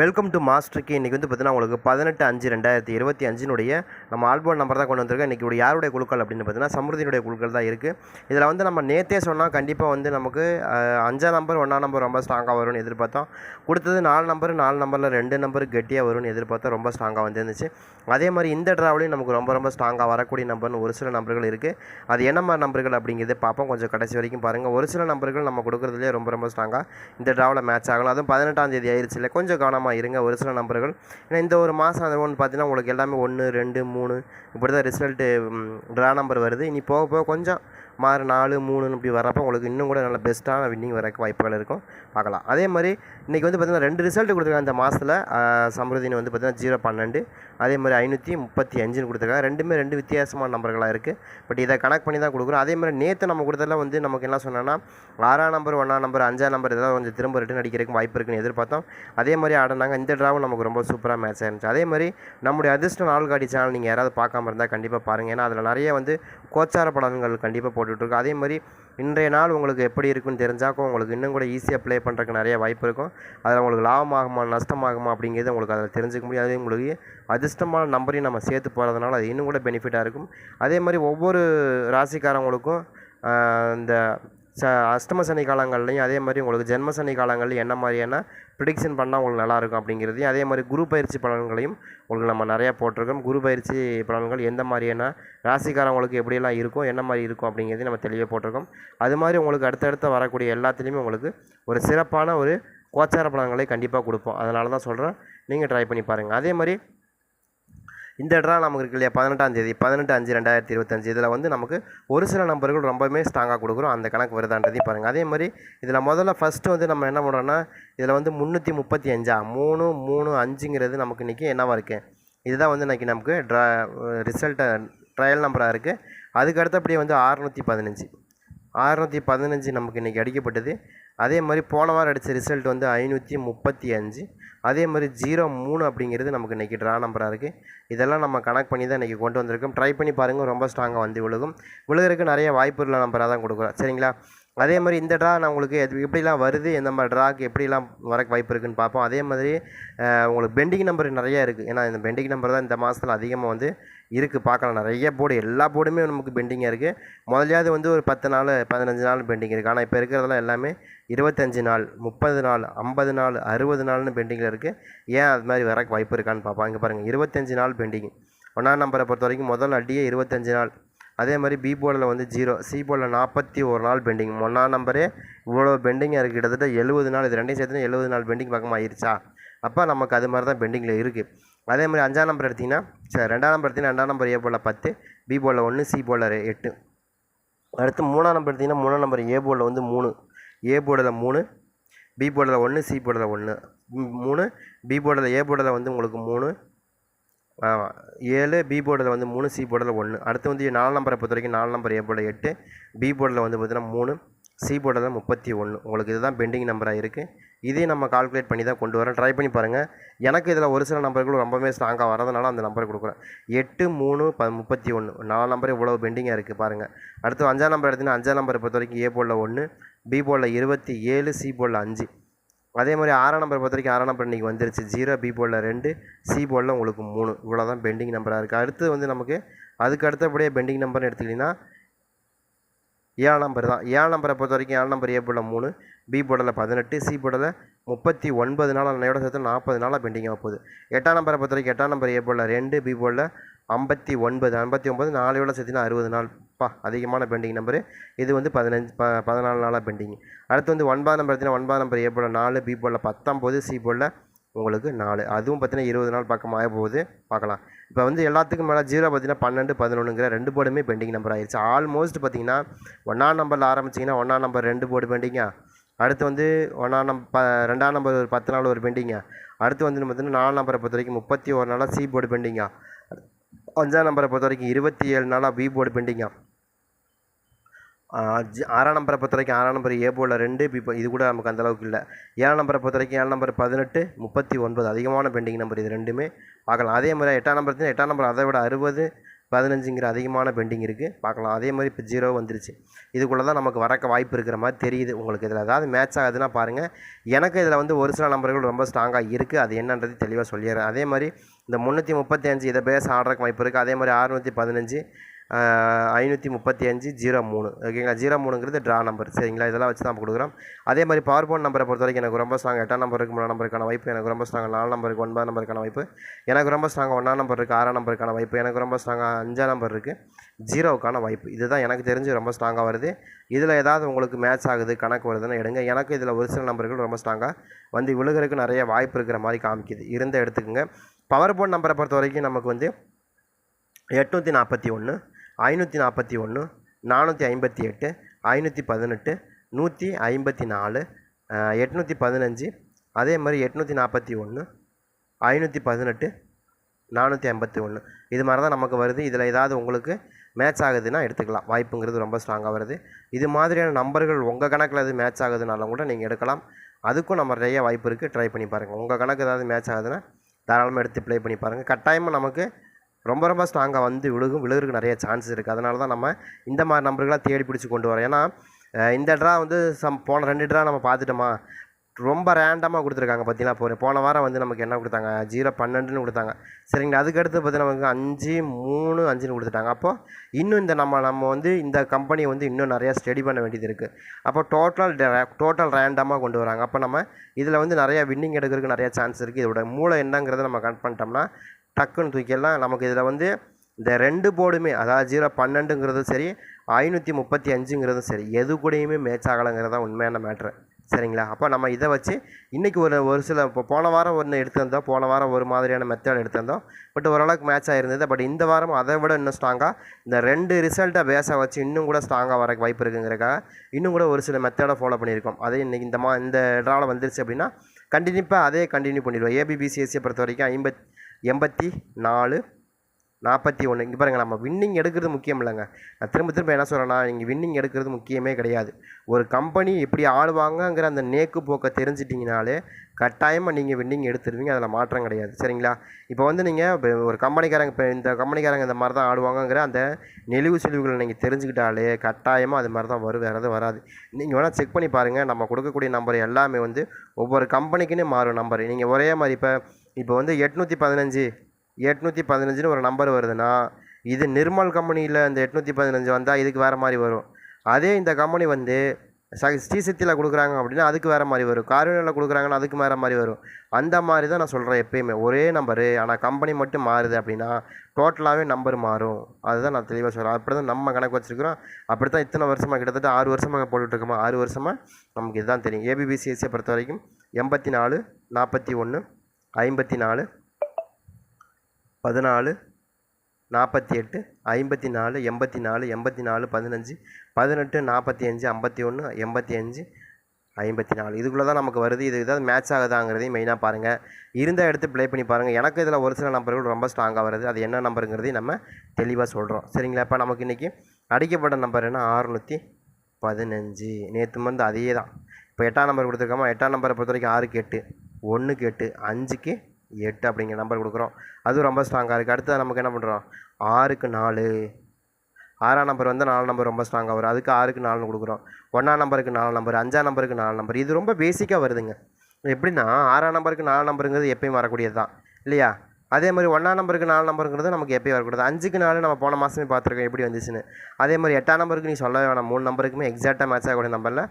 Welcome to மாஸ்டருக்கு இன்றைக்கி வந்து பார்த்தீங்கன்னா உங்களுக்கு பதினெட்டு அஞ்சு ரெண்டாயிரத்தி இருபத்தி அஞ்சினுடைய நம்ம ஆல்பம் நம்பர் தான் கொண்டு வந்திருக்கோம். இன்றைக்கி யாருடைய குழுக்கள் அப்படின்னு பார்த்தீங்கன்னா சமிருதியினுடைய குழுக்கள் தான் இருக்குது இதில் வந்து நம்ம நேத்தே சொன்னால் கண்டிப்பாக வந்து நமக்கு அஞ்சாம் நம்பர் ஒன்றாம் நம்பர் ரொம்ப ஸ்ட்ராங்காக வரும்னு எதிர்பார்த்தோம். கொடுத்தது நாலு நம்பர் நாலு நம்பரில் ரெண்டு நம்பர் கெட்டியாக வரும்னு எதிர்பார்த்தோம் ரொம்ப ஸ்ட்ராங்காக வந்துருந்துச்சு. அதே மாதிரி இந்த ட்ராவலையும் நமக்கு ரொம்ப ரொம்ப ஸ்ட்ராங்காக வரக்கூடிய நம்பர்னு ஒரு சில நம்பர்கள் இருக்குது அது என்ன மாதிரி நம்பர்கள் அப்படிங்கிறத பார்ப்போம். கொஞ்சம் கடைசி வரைக்கும் பாருங்கள் ஒரு சில நம்பர்கள் நம்ம கொடுக்குறதுலேயே ரொம்ப ரொம்ப ஸ்ட்ராங்காக இந்த ட்ராவலில் மேட்ச் ஆகலாம். அதுவும் பதினெட்டாம் தேதி ஆயிடுச்சு இல்லை கொஞ்சம் கவனமாக இருங்க. ஒரு சில நம்பர்கள் ஏன்னா இந்த ஒரு மாதம் அந்த ஒன்று பார்த்தீங்கன்னா உங்களுக்கு எல்லாமே ஒன்று ரெண்டு மூணு இப்படி தான் ரிசல்ட்டு ட்ரா நம்பர் வருது. இனி போக போக கொஞ்சம் மாறு நாலு மூணுன்னு இப்படி வரப்போ உங்களுக்கு இன்னும் கூட நல்ல பெஸ்ட்டான வின்னிங் வரக்கு வாய்ப்புகள் இருக்கும். பார்க்கலாம். அதே மாதிரி இன்றைக்கி வந்து பார்த்திங்கன்னா ரெண்டு ரிசல்ட் கொடுத்துருக்காங்க இந்த மாதத்தில் சமிருதினு வந்து பார்த்திங்கன்னா ஜீரோ பன்னெண்டு. அதே மாதிரி ஐநூற்றி முப்பத்தி அஞ்சுன்னு கொடுத்துருக்காங்க. ரெண்டுமே ரெண்டு வித்தியாசமான நம்பர்களாக இருக்குது பட் இதை கனெக்ட் பண்ணி தான் கொடுக்குறோம். அதே மாதிரி நேற்று நம்ம கொடுத்ததில் வந்து நமக்கு என்ன சொன்னோன்னா ஆறாம் நம்பர் ஒன்றாம் நம்பர் அஞ்சாம் நம்பர் இதெல்லாம் கொஞ்சம் திரும்ப ரிட்டன் அடிக்கிறதுக்கு வாய்ப்பு இருக்குன்னு எதிர்பார்த்தோம். அதே மாதிரி ஆடினாங்க. இந்த ட்ராவும் நமக்கு ரொம்ப சூப்பராக மேட்ச் ஆயிருந்துச்சு. அதே மாதிரி நம்முடைய அதிர்ஷ்ட நாள்காடி சேனல் நீங்கள் யாராவது பார்க்காம இருந்தால் கண்டிப்பாக பாருங்கள் ஏன்னா அதில் நிறைய வந்து கோச்சார படங்கள் கண்டிப்பாக போட்டு போட்டுட்ருக்கோம் அதே மாதிரி இன்றைய நாள் உங்களுக்கு எப்படி இருக்குன்னு தெரிஞ்சாக்கும் உங்களுக்கு இன்னும் கூட ஈஸியாக ப்ளே பண்ணுறதுக்கு நிறைய வாய்ப்பு இருக்கும். அதில் உங்களுக்கு லாபமாகுமா நஷ்டமாகுமா அப்படிங்கிறது உங்களுக்கு அதில் தெரிஞ்சுக்க முடியும். அதே உங்களுக்கு அதிர்ஷ்டமான நம்பரையும் நம்ம சேர்த்து போகிறதுனால அது இன்னும் கூட பெனிஃபிட்டாக இருக்கும். அதே மாதிரி ஒவ்வொரு ராசிக்காரவங்களுக்கும் இந்த ச அஷ்டம சனி காலங்கள்லையும் அதே மாதிரி உங்களுக்கு ஜென்ம சனி காலங்கள்லையும் என்ன மாதிரியான ப்ரிடிக்ஷன் பண்ணால் உங்களுக்கு நல்லாயிருக்கும் அப்படிங்கிறதையும் அதே மாதிரி குரு பயிற்சி பலன்களையும் உங்களுக்கு நம்ம நிறையா போட்டிருக்கோம். குரு பயிற்சி பலன்கள் எந்த மாதிரியான ராசிக்காரங்களுக்கு எப்படியெல்லாம் இருக்கும் என்ன மாதிரி இருக்கும் அப்படிங்கிறதையும் நம்ம தெளிவாக போட்டிருக்கோம். அது மாதிரி உங்களுக்கு அடுத்தடுத்த வரக்கூடிய எல்லாத்துலேயுமே உங்களுக்கு ஒரு சிறப்பான ஒரு கோச்சார பலன்களை கண்டிப்பாக கொடுப்போம். அதனால தான் சொல்கிறேன் நீங்கள் ட்ரை பண்ணி பாருங்கள் அதே மாதிரி இந்த ட்ரா நமக்கு இருக்கு இல்லையா? பதினெட்டாம் தேதி. பதினெட்டு அஞ்சு ரெண்டாயிரத்தி இருபத்தஞ்சு. இதில் வந்து நமக்கு ஒரு சில நம்பர்கள் ரொம்பவுமே ஸ்ட்ராங்காக கொடுக்குறோம். அந்த கணக்கு வருதான்றதையும் பாருங்கள் அதே மாதிரி இதில் முதல்ல ஃபஸ்ட்டு வந்து நம்ம என்ன பண்ணுறோன்னா இதில் வந்து முந்நூற்றி முப்பத்தி அஞ்சா மூணு மூணு அஞ்சுங்கிறது நமக்கு இன்றைக்கி என்னவாக இருக்கு? இதுதான் வந்து இன்றைக்கி நமக்கு ட்ரா ரிசல்ட்டை ட்ரையல் நம்பராக இருக்குது அதுக்கு அடுத்தபடியே வந்து அறநூற்றி பதினஞ்சு. அறநூற்றி பதினஞ்சு நமக்கு இன்றைக்கி அடிக்கப்பட்டது. அதே மாதிரி போன வாரம் அடித்த ரிசல்ட் வந்து ஐநூற்றி முப்பத்தி அஞ்சு அதே மாதிரி ஜீரோ மூணு அப்படிங்கிறது நமக்கு இன்றைக்கி ட்ரா நம்பராக இருக்குது இதெல்லாம் நம்ம கனெக்ட் பண்ணி தான் இன்றைக்கி கொண்டு வந்திருக்கோம். ட்ரை பண்ணி பாருங்கள் ரொம்ப ஸ்ட்ராங்காக வந்து விழுகும். விழுகிறதுக்கு நிறைய வாய்ப்பு உள்ள நம்பராக தான் கொடுக்குறோம். சரிங்களா? அதே மாதிரி இந்த ட்ரா நான் உங்களுக்கு எது எப்படிலாம் வருது எந்த மாதிரி ட்ராக்கு எப்படிலாம் வரக்கு வாய்ப்பு இருக்குன்னு பார்ப்போம். அதே மாதிரி உங்களுக்கு பெண்டிங் நம்பர் நிறையா இருக்குது ஏன்னா இந்த பெண்டிங் நம்பர் தான் இந்த மாதத்தில் அதிகமாக வந்து இருக்குது பார்க்கலாம். நிறைய போர்டு எல்லா போர்டுமே நமக்கு பெண்டிங்காக இருக்குது முதலையாவது வந்து ஒரு பத்து நாள் பதினஞ்சு நாள் பெண்டிங் இருக்குது ஆனால் இப்போ இருக்கிறதெல்லாம் எல்லாமே இருபத்தஞ்சு நாள் முப்பது நாள் ஐம்பது நாள் அறுபது நாள்னு பெண்டிங்கில் இருக்குது ஏன் அது மாதிரி வரக்கு வாய்ப்பு இருக்கான்னு பார்ப்போம் இங்கே பாருங்கள் இருபத்தஞ்சு நாள் பெண்டிங். ஒன்றாம் நம்பரை பொறுத்த வரைக்கும் முதல் அடியே இருபத்தஞ்சு நாள். அதே மாதிரி பி போர்டில் வந்து ஜீரோ சி போர்டில் நாற்பத்தி ஒரு நாள் பெண்டிங். ஒன்றாம் நம்பரே இவ்வளோ பெண்டிங்காக இருக்குது கிட்டத்தட்ட எழுபது நாள் இது ரெண்டையும் சேர்த்து எழுபது நாள் பெண்டிங் பக்கமாக ஆயிடுச்சா அப்போ நமக்கு அது மாதிரி தான் பெண்டிங்கில் இருக்குது அதே மாதிரி அஞ்சாம் நம்பர் எடுத்திங்கன்னா சரி ரெண்டாம் நம்பர் எடுத்திங்கன்னா ரெண்டாம் நம்பர் ஏ போர்டில் பத்து பி போலில் ஒன்று சி போர்டில் எட்டு. அடுத்து மூணாம் நம்பர் எடுத்திங்கன்னா மூணாம் நம்பர் ஏ போலில் வந்து மூணு. ஏ போர்டில் மூணு பி போர்டில் ஒன்று சி போர்டில் ஒன்று மூணு பி போர்டில் ஏ போர்டில் வந்து உங்களுக்கு மூணு. ஆமாம் ஏழு பி போர்டில் வந்து மூணு சி போர்டில் ஒன்று அடுத்து வந்து நாலு நம்பரை பொறுத்த வரைக்கும் நாலு நம்பர் ஏ போர்டில் எட்டு பி போர்டில் வந்து பார்த்திங்கன்னா மூணு சி போர்டில் முப்பத்தி ஒன்று உங்களுக்கு இதுதான் பெண்டிங் நம்பராக இருக்குது இதே நம்ம கால்குலேட் பண்ணி தான் கொண்டு வரோம் ட்ரை பண்ணி பாருங்கள் எனக்கு இதில் ஒரு சில நம்பர்கள் ரொம்பவே ஸ்ட்ராங்காக வரதுனால அந்த நம்பர் கொடுக்குறேன். எட்டு மூணு ப முப்பத்தி ஒன்று நாலு நம்பர் இவ்வளோ பெண்டிங்காக இருக்குது பாருங்கள் அடுத்து அஞ்சாம் நம்பர் எடுத்தீங்கன்னா அஞ்சாம் நம்பரை பொறுத்த வரைக்கும் ஏ போர்டில் ஒன்று பி போர்டில் இருபத்தி ஏழு சி போர்டில் அஞ்சு. அதே மாதிரி ஆறாம் நம்பர் பொறுத்த வரைக்கும் ஆறாம் நம்பர் இன்றைக்கி வந்துருச்சு. ஜீரோ பி போலில் ரெண்டு சி போலில் உங்களுக்கு மூணு. இவ்வளோ தான் பெண்டிங் நம்பராக இருக்குது அடுத்து வந்து நமக்கு அதுக்கு அடுத்தபடியே பெண்டிங் நம்பர்னு எடுத்துக்கிட்டிங்கன்னா ஏழு நம்பர் தான். ஏழு நம்பரை பொறுத்த வரைக்கும் ஏழு நம்பர் ஏ போர்டில் மூணு பி போர்டில் பதினெட்டு சி போர்டில் முப்பத்தி ஒன்பது நாள் அன்னையோட சேர்த்து நாற்பது நாளாக பெண்டிங்காக போகுது. எட்டாம் நம்பரை பொறுத்த வரைக்கும் எட்டாம் நம்பர் ஏ போர்டில் ரெண்டு பி போர்டில் ஐம்பத்தி ஒன்பது ஐம்பத்தி ஒன்பது நாளையோட சேர்த்துனா அறுபது நாள் பா அதிகமான பெண்டிங் நம்பரு. இது வந்து பதினஞ்சு ப பதினாலு நாளாக பெண்டிங். அடுத்து வந்து ஒன்பதாம் நம்பர் பார்த்தீங்கன்னா ஒன்பதாம் நம்பர் ஏ நாலு பி போர்ட்டில் பத்தாம் போது சி போர்டில் உங்களுக்கு நாலு. அதுவும் பார்த்தீங்கன்னா இருபது நாள் பக்கம் ஆக போகுது. பார்க்கலாம். இப்போ வந்து எல்லாத்துக்கும் மேலே ஜீரோ பார்த்தீங்கன்னா பன்னெண்டு பதினொன்றுங்கிற ரெண்டு போர்டுமே பெண்டிங் நம்பர் ஆயிடுச்சு ஆல்மோஸ்ட் பார்த்தீங்கன்னா ஒன்றாம் நம்பரில் ஆரம்பிச்சிங்கன்னா ஒன்றாம் நம்பர் ரெண்டு போர்டு பெண்டிங்கா? அடுத்து வந்து ஒன்றாம் நம்ப ப ரெண்டாம் நம்பர் ஒரு பத்து நாள் ஒரு பெண்டிங்கா? அடுத்து வந்து பார்த்தீங்கன்னா நாலாம் நம்பரை பொறுத்த வரைக்கும் முப்பத்தி ஒரு நாளாக சி போர்டு பெண்டிங்கா? அஞ்சாம் நம்பரை பொறுத்த வரைக்கும் இருபத்தி ஏழு நாளாக பி போர்டு பெண்டிங்கா? ஆறாம் நம்பரை பொறுத்த வரைக்கும் ஆறாம் நம்பர் ஏ போல் ரெண்டு பி இது கூட நமக்கு அந்தளவுக்கு இல்லை. ஏழாம் நம்பரை பொறுத்த வரைக்கும் நம்பர் பதினெட்டு முப்பத்தி ஒன்பது அதிகமான பெண்டிங் நம்பர் இது ரெண்டுமே. பார்க்கலாம். அதே மாதிரி எட்டாம் நம்பர் எட்டாம் நம்பர் அதை விட அறுபது பதினஞ்சுங்கிற அதிகமான பெண்டிங் இருக்குது பார்க்கலாம். அதே மாதிரி இப்போ ஜீரோ வந்துருச்சு. இதுக்குள்ளே தான் நமக்கு வரக்க வாய்ப்பு இருக்கிற மாதிரி தெரியுது உங்களுக்கு. இதில் ஏதாவது மேட்ச் ஆகுதுன்னா பாருங்கள் எனக்கு இதில் வந்து ஒரு சில நம்பர்கள் ரொம்ப ஸ்ட்ராங்காக இருக்குது அது என்னன்றது தெளிவாக சொல்லிடுறேன். அதே மாதிரி இந்த முந்நூற்றி முப்பத்தஞ்சு இதை பேஸ் ஆடுறக்கு வாய்ப்பு இருக்குது அதே மாதிரி அறுநூற்றி பதினஞ்சு ஐநூற்றி முப்பத்தி அஞ்சு ஜீரோ மூணு. ஓகேங்களா? ஜீரோ மூணுங்கிறது ட்ரா நம்பர் சரிங்களா? இதெல்லாம் வச்சு தான் கொடுக்குறோம். அதே மாதிரி பவர் போன் நம்பரை பொறுத்த வரைக்கும் எனக்கு ரொம்ப ஸ்ட்ராங் எட்டாம் நம்பருக்கு மூணு நம்பருக்கான வாய்ப்பு எனக்கு ரொம்ப ஸ்ட்ராங் நாலு நம்பருக்கு ஒன்பது நம்பருக்கான வாய்ப்பு எனக்கு ரொம்ப ஸ்ட்ராங் ஒன்றாம் நம்பர் இருக்குது ஆறாம் நம்பருக்கான வாய்ப்பு எனக்கு ரொம்ப ஸ்ட்ராங்காக அஞ்சாம் நம்பர் இருக்குது ஜீரோவுக்கான வாய்ப்பு இதுதான் எனக்கு தெரிஞ்சு ரொம்ப ஸ்ட்ராங்காக வருது. இதில் ஏதாவது உங்களுக்கு மேட்ச் ஆகுது கணக்கு வருதுன்னு எடுங்க. எனக்கு இதில் ஒரு சில நம்பர்கள் ரொம்ப ஸ்ட்ராங்காக வந்து விழுகிறதுக்கு நிறைய வாய்ப்பு இருக்கிற மாதிரி காமிக்குது. இருந்த எடுத்துக்கோங்க. பவர் போன் நம்பரை பொறுத்த வரைக்கும் நமக்கு வந்து எட்நூற்றி நாற்பத்தி ஒன்று ஐநூற்றி நாற்பத்தி ஒன்று நானூற்றி ஐம்பத்தி எட்டு ஐநூற்றி பதினெட்டு நூற்றி ஐம்பத்தி நாலு எட்நூற்றி பதினஞ்சு அதே மாதிரி எட்நூற்றி நாற்பத்தி ஒன்று ஐநூற்றி பதினெட்டு நானூற்றி ஐம்பத்தி ஒன்று இது மாதிரி தான் நமக்கு வருது. இதில் ஏதாவது உங்களுக்கு மேட்ச் ஆகுதுன்னா எடுத்துக்கலாம். வாய்ப்புங்கிறது ரொம்ப ஸ்ட்ராங்காக வருது. இது மாதிரியான நம்பர்கள் உங்கள் கணக்கில் எதுவும் மேட்ச் ஆகுதுனாலும் கூட நீங்கள் எடுக்கலாம். அதுக்கும் நம்ம நிறைய வாய்ப்பு இருக்குது ட்ரை பண்ணி பாருங்கள் உங்கள் கணக்கு ஏதாவது மேட்ச் ஆகுதுன்னா தாராளமாக எடுத்து ப்ளே பண்ணி பாருங்கள் கட்டாயமாக நமக்கு ரொம்ப ரொம்ப ஸ்ட்ராங்காக வந்து விழுகும் விழுகிறதுக்கு நிறைய சான்ஸ் இருக்குது அதனால தான் நம்ம இந்த மாதிரி நம்பர்களாக தேடி பிடிச்சி கொண்டு வரோம். ஏன்னா இந்த ட்ரா வந்து சம் போன ரெண்டு ட்ரா நம்ம பார்த்துட்டோமா? ரொம்ப ரேண்டமாக கொடுத்துருக்காங்க பார்த்தீங்கன்னா போன போன வாரம் வந்து நமக்கு என்ன கொடுத்தாங்க? ஜீரோ பன்னெண்டுன்னு கொடுத்தாங்க. சரிங்களா? அதுக்கடுத்து பார்த்தீங்கன்னா நமக்கு அஞ்சு மூணு அஞ்சுன்னு கொடுத்துட்டாங்க. அப்போது இன்னும் இந்த நம்ம நம்ம வந்து இந்த கம்பெனியை வந்து இன்னும் நிறையா ஸ்டடி பண்ண வேண்டியது இருக்குது அப்போ டோட்டல் டோட்டல் ரேண்டமாக கொண்டு வராங்க. அப்போ நம்ம இதில் வந்து நிறையா வின்னிங் எடுக்கிறதுக்கு நிறையா சான்ஸ் இருக்குது இதோட மூளை என்னங்கிறத நம்ம கட் பண்ணிட்டோம்னா டக்குன்னு தூக்கிடலாம். நமக்கு இதில் வந்து இந்த ரெண்டு போர்டுமே அதாவது ஜீரோ பன்னெண்டுங்கிறதும் சரி ஐநூற்றி முப்பத்தி அஞ்சுங்கிறதும் சரி எது கூடயுமே மேட்ச் ஆகலைங்கிறது தான் உண்மையான மேட்ரு சரிங்களா? அப்போ நம்ம இதை வச்சு இன்றைக்கி ஒரு ஒரு சில இப்போ போன வாரம் ஒன்று எடுத்திருந்தோம் போன வாரம் ஒரு மாதிரியான மெத்தட் எடுத்திருந்தோம் பட் ஓரளவுக்கு மேட்ச் ஆகிருந்தது பட் இந்த வாரம் அதை விட இன்னும் ஸ்ட்ராங்காக இந்த ரெண்டு ரிசல்ட்டை பேஸாக வச்சு இன்னும் கூட ஸ்ட்ராங்காக வர வாய்ப்பு இருக்குங்கிறக்காக இன்னும் கூட ஒரு சில மெத்தடை ஃபாலோ பண்ணியிருக்கோம். அதே இன்றைக்கி இந்த மா இந்த ட்ராவில் வந்துருச்சு அப்படின்னா கண்டினியூப்பாக அதே கண்டினியூ பண்ணிடுவோம். ஏபிபிசிஎஸ்சியை பொறுத்த வரைக்கும் ஐம்பத் எண்பத்தி நாலு நாற்பத்தி ஒன்று. இங்கே பாருங்கள் நம்ம வின்னிங் எடுக்கிறது முக்கியம் இல்லைங்க. நான் திரும்ப திரும்ப என்ன சொல்கிறேன்னா நீங்கள் வின்னிங் எடுக்கிறது முக்கியமே கிடையாது. ஒரு கம்பெனி எப்படி ஆளுவாங்கங்கிற அந்த நேக்கு போக்கை தெரிஞ்சிட்டிங்கனாலே கட்டாயமாக நீங்கள் வின்னிங் எடுத்துருவீங்க. அதில் மாற்றம் கிடையாது. சரிங்களா? இப்போ வந்து நீங்கள் இப்போ ஒரு கம்பெனிக்காரங்க இப்போ இந்த கம்பெனிக்காரங்க இந்த மாதிரி தான் ஆடுவாங்கங்கிற அந்த நெளிவு செலிவுகளை நீங்கள் தெரிஞ்சுக்கிட்டாலே கட்டாயமாக அது மாதிரி தான் வரும். வேறு எதுவும் வராது. நீங்கள் வேணால் செக் பண்ணி பாருங்கள் நம்ம கொடுக்கக்கூடிய நம்பர் எல்லாமே வந்து ஒவ்வொரு கம்பெனிக்குன்னு மாறும் நம்பர் நீங்கள் ஒரே மாதிரி இப்போ இப்போ வந்து எட்நூற்றி பதினஞ்சு எட்நூற்றி பதினஞ்சுன்னு ஒரு நம்பர் வருதுன்னா இது நிர்மல் கம்பெனியில் இந்த எட்நூற்றி பதினஞ்சு வந்தால் இதுக்கு வேறு மாதிரி வரும். அதே இந்த கம்பெனி வந்து ச ஸ்ரீசக்தியில் கொடுக்குறாங்க அப்படின்னா அதுக்கு வேறு மாதிரி வரும். கார்வனில் கொடுக்குறாங்கன்னா அதுக்கு வேறு மாதிரி வரும். அந்த மாதிரி தான் நான் சொல்கிறேன் எப்பயுமே. ஒரே நம்பரு ஆனால் கம்பெனி மட்டும் மாறுது அப்படின்னா டோட்டலாகவே நம்பர் மாறும். அதுதான் நான் தெளிவாக சொல்கிறேன் அப்படி தான் நம்ம கணக்கு வச்சுருக்கிறோம். அப்படி தான் இத்தனை வருஷமாக கிட்டத்தட்ட ஆறு வருஷமாக போட்டுட்ருக்கோமா? ஆறு வருஷமாக நமக்கு இதுதான் தெரியும். ஏபிபிசிஎஸ்சியை பொறுத்த வரைக்கும் எண்பத்தி நாலு நாற்பத்தி ஒன்று ஐம்பத்தி நாலு பதினாலு நாற்பத்தி எட்டு ஐம்பத்தி நாலு எண்பத்தி நாலு எண்பத்தி நாலு பதினஞ்சு பதினெட்டு நாற்பத்தி அஞ்சு ஐம்பத்தி ஒன்று எண்பத்தி அஞ்சு ஐம்பத்தி நாலு இதுக்குள்ளே தான் நமக்கு வருது. இது ஏதாவது மேட்ச் ஆகுதாங்கிறதையும் மெயினாக பாருங்கள் இருந்த எடுத்து ப்ளே பண்ணி பாருங்கள் எனக்கு இதில் ஒரு சில நம்பர்கள் ரொம்ப ஸ்ட்ராங்காக வருது. அது என்ன நம்பருங்கிறதையும் நம்ம தெளிவாக சொல்கிறோம் சரிங்களா? இப்போ நமக்கு இன்றைக்கி அடிக்கப்பட்ட நம்பர் என்ன? அறுநூற்றி பதினஞ்சு. நேற்று வந்து அதே தான். இப்போ எட்டாம் நம்பர் கொடுத்துருக்கோமா? எட்டாம் நம்பரை பொறுத்த வரைக்கும் ஆறுக்கு எட்டு. ஒன்றுக்கு எட்டு அஞ்சுக்கு எட்டு அப்படிங்கிற நம்பர் கொடுக்குறோம். அதுவும் ரொம்ப ஸ்ட்ராங்காக இருக்குது அடுத்தது நமக்கு என்ன பண்ணுறோம் ஆறுக்கு நாலு. ஆறாம் நம்பர் வந்து நாலு நம்பர் ரொம்ப ஸ்ட்ராங்காக வரும். அதுக்கு ஆறுக்கு நாலுன்னு கொடுக்குறோம். ஒன்றாம் நம்பருக்கு நாலு நம்பர் அஞ்சாம் நம்பருக்கு நாலு நம்பர் இது ரொம்ப பேசிக்காக வருதுங்க. எப்படின்னா ஆறாம் நம்பருக்கு நாலு நம்பருங்கிறது எப்பயும் வரக்கூடியது தான். இல்லையா? அதே மாதிரி ஒன்றாம் நம்பருக்கு நாலு நம்பருங்கிறது நமக்கு எப்பயும் வரக்கூடாது அஞ்சுக்கு நாலு நம்ம போன மாதமே பார்த்துருக்கோம் எப்படி வந்துச்சுன்னு. அதே மாதிரி எட்டாம் நம்பருக்கு நீ சொல்ல வேணாம். மூணு நம்பருக்குமே எக்ஸாக்டாக மேட்ச் ஆகக்கூடிய நம்பரில்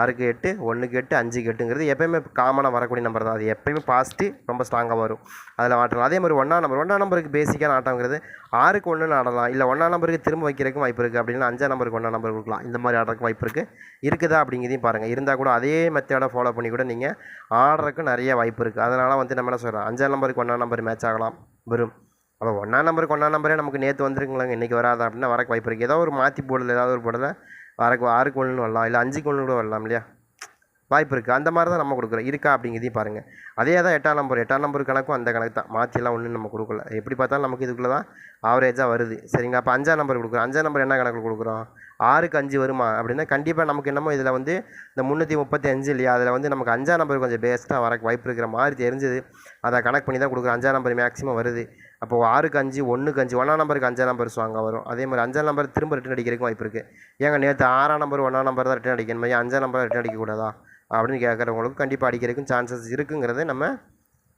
ஆறுக்கு எட்டு ஒன்றுக்கு எட்டு அஞ்சுக்கு எட்டுங்கிறது எப்பயுமே காமனாக வரக்கூடிய நம்பர் தான். அது எப்பயுமே பாசிட்டிவ் ரொம்ப ஸ்ட்ராங்காக வரும். அதில் ஆட்டலாம். அதே மாதிரி ஒன்றாம் நம்பர் ஒன்றாம் நம்பருக்கு பேசிக்கான ஆட்டங்கிறது ஆறுக்கு ஒன்றுன்னு ஆடலாம். இல்லை ஒன்றாம் நம்பருக்கு திரும்ப வைக்கிறதுக்கும் வாய்ப்பு இருக்குது அப்படின்னா அஞ்சாம் நம்பருக்கு ஒன்றாம் நம்பர் கொடுக்கலாம். இந்த மாதிரி ஆடுறதுக்கு வாய்ப்பு இருக்குது இருக்குதா அப்படிங்கிறதையும் பாருங்கள் இருந்தால் கூட அதே மெத்தடை ஃபாலோ பண்ணி கூட நீங்கள் ஆடுறதுக்கு நிறைய வாய்ப்பு இருக்குது அதனால் வந்து நம்ம என்ன சொல்கிறோம் அஞ்சாம் நம்பருக்கு ஒன்றாம் நம்பர் மேட்ச் ஆகலாம். வரும். அப்போ ஒன்றாம் நம்பருக்கு ஒன்றாம் நம்பரே நமக்கு நேற்று வந்துருக்குங்களாங்க. இன்றைக்கி வராது அப்படின்னா வரக்கு வாய்ப்பு இருக்குது ஏதோ ஒரு மாற்றி போடல ஏதாவது ஒரு போடலை. வரக்கு ஆறு ஒன்றுன்னு வரலாம் இல்லை அஞ்சு ஒன்று கூட வரலாம் இல்லையா? வாய்ப்பு இருக்குது அந்த மாதிரி தான் நம்ம கொடுக்குறோம். இருக்கா அப்படிங்கிறதையும் பாருங்கள் அதே தான் எட்டாம் நம்பர் எட்டாம் நம்பர் கணக்கும் அந்த கணக்கு தான். மாற்றிலாம் ஒன்றும் நம்ம கொடுக்கல. எப்படி பார்த்தாலும் நமக்கு இதுக்குள்ளே தான் ஆவரேஜாக வருது. சரிங்களா? அப்போ அஞ்சாம் நம்பர் கொடுக்குறோம். அஞ்சாம் நம்பர் என்ன கணக்கு கொடுக்குறோம்? ஆறுக்கு அஞ்சு வருமா? அப்படின்னா கண்டிப்பாக நமக்கு என்னமோ இதில் வந்து இந்த முந்நூற்றி முப்பத்தி அஞ்சு இல்லையா? அதில் வந்து நமக்கு அஞ்சாம் நம்பர் கொஞ்சம் பேஸ்ட்டாக வர வாய்ப்பு இருக்கிற மாதிரி தெரிஞ்சது. அதை கணக்கு பண்ணி தான் கொடுக்குறோம். அஞ்சாம் நம்பர் மேக்ஸிமம் வருது. அப்போ ஆறுக்கு அஞ்சு ஒன்றுக்கு அஞ்சு ஒன்றாம் நம்பருக்கு அஞ்சாம் நம்பர் ஸ்ட்ராங்காக வரும். அதே மாதிரி அஞ்சாம் நம்பர் திரும்ப ரிட்டன் அடிக்கிறதுக்கு வாய்ப்பு இருக்குது ஏங்க நேற்று ஆறாம் நம்பர் ஒன்றாம் நம்பர் தான் ரிட்டன் அடிக்கணும்? மாதிரி அஞ்சாம் நம்பர் ரிட்டன் அடிக்கக்கூடாதா? அப்படின்னு கேட்குறவங்களுக்கு கண்டிப்பாக அடிக்கிறதுக்கும் சான்சஸ் இருக்குங்கிறத நம்ம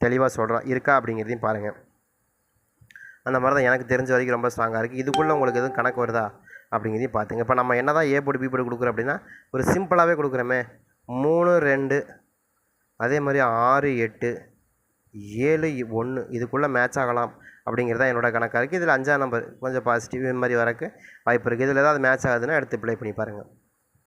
தெளிவாக சொல்கிறோம் இருக்கா அப்படிங்கிறதையும் பாருங்கள் அந்த மாதிரி தான் எனக்கு தெரிஞ்ச வரைக்கும் ரொம்ப ஸ்ட்ராங்காக இருக்குது இதுக்குள்ளே உங்களுக்கு எதுவும் கணக்கு வருதா? அப்படிங்கிறதையும் பார்த்துங்க. இப்போ நம்ம என்ன தான் ஏ போட்டு பி போட்டு கொடுக்குறோம் அப்படின்னா ஒரு சிம்பிளாகவே கொடுக்குறோமே. மூணு ரெண்டு அதே மாதிரி ஆறு எட்டு ஏழு ஒன்று இதுக்குள்ளே மேட்ச் ஆகலாம். அப்படிங்கிறது தான் என்னோட கணக்காக இருக்குது இதில் அஞ்சாம் நம்பர் கொஞ்சம் பாசிட்டிவ் மாதிரி வரக்கு வாய்ப்பு இருக்குது இதில் ஏதாவது மேட்ச் ஆகுதுன்னா எடுத்து ப்ளே பண்ணி பாருங்கள்